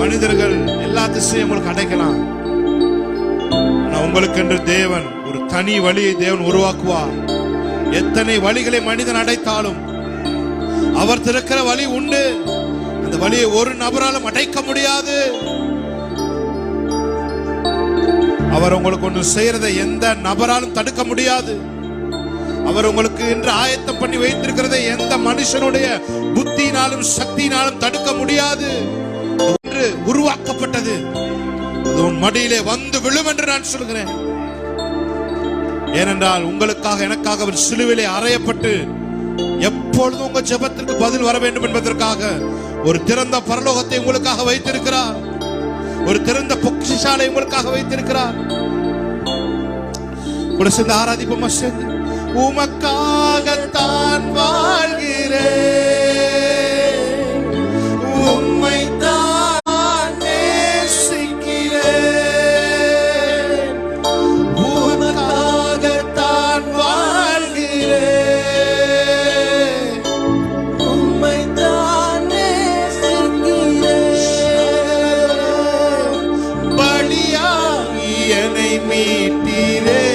மனிதர்கள் எல்லா திசையும் உங்களுக்கு அடைக்கலாம். ஆனா உங்களுக்கென்று தேவன் ஒரு தனி வழியை தேவன் உருவாக்குவார். எத்தனை வழிகளை மனிதன் அடைத்தாலும் அவர் திறக்கிற வழி உண்டு. அந்த வழியை ஒரு நபராலும் அடைக்க முடியாது. அவர் உங்களுக்கு ஒன்று செய்யறதை எந்த நபராலும் தடுக்க முடியாது. அவர் உங்களுக்கு இன்று ஆயத்தம் பண்ணி வைத்திருக்கிறதை எந்த மனுஷனுடைய புத்தியினாலும் சக்தியினாலும் தடுக்க முடியாது. என்று உருவாக்கப்பட்டது. அது உன் மடியிலே வந்து விழும் என்று நான் சொல்கிறேன். ஏனென்றால் உங்களுக்காக எனக்காக அவர் சிலுவிலே அறையப்பட்டு எப்பொழுதும் உங்க ஜெபத்திற்கு பதில் வர வேண்டும் என்பதற்காக ஒரு திறந்த பரலோகத்தை உங்களுக்காக வைத்திருக்கிறார். ஒரு திறந்த பொக்கிஷாலை உங்களுக்காக வைத்திருக்கிறார். கூட சேர்ந்து ஆராதிப்போமா சேர்ந்து உமக்காகத்தான் வாழ்கிறேன். மீட்டீரே